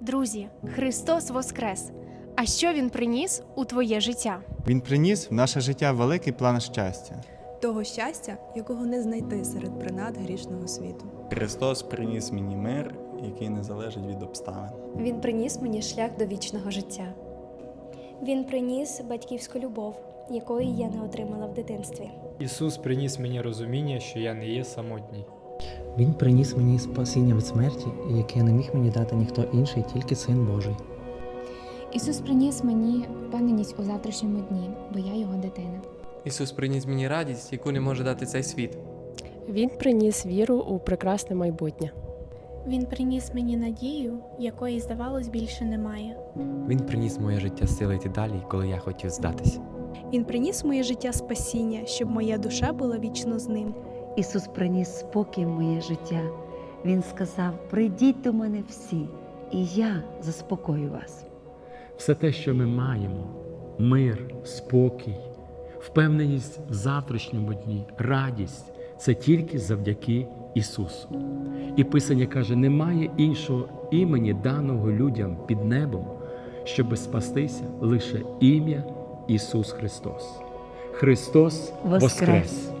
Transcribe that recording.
Друзі, Христос Воскрес! А що Він приніс у твоє життя? Він приніс в наше життя великий план щастя. того щастя, якого не знайти серед принад грішного світу. Христос приніс мені мир, який не залежить від обставин. Він приніс мені шлях до вічного життя. Він приніс батьківську любов, якої я не отримала в дитинстві. Ісус приніс мені розуміння, що я не є самотній. Він приніс мені спасіння від смерті, яке не міг мені дати ніхто інший, тільки Син Божий. Ісус приніс мені впевненість у завтрашньому дні, бо я його дитина. Ісус приніс мені радість, яку не може дати цей світ. Він приніс віру у прекрасне майбутнє. Він приніс мені надію, якої, здавалось, більше немає. Він приніс моє життя сили йти далі, коли я хотів здатись. Він приніс моє життя спасіння, щоб моя душа була вічно з ним. Ісус приніс спокій в моє життя. Він сказав: Прийдіть до мене всі, і я заспокою вас. Все те, що ми маємо мир, спокій, впевненість в завтрашньому дні, радість це тільки завдяки Ісусу. І Писання каже: немає іншого імені, даного людям під небом, щоби спастися лише ім'я Ісус Христос. Христос Воскрес! Воскрес!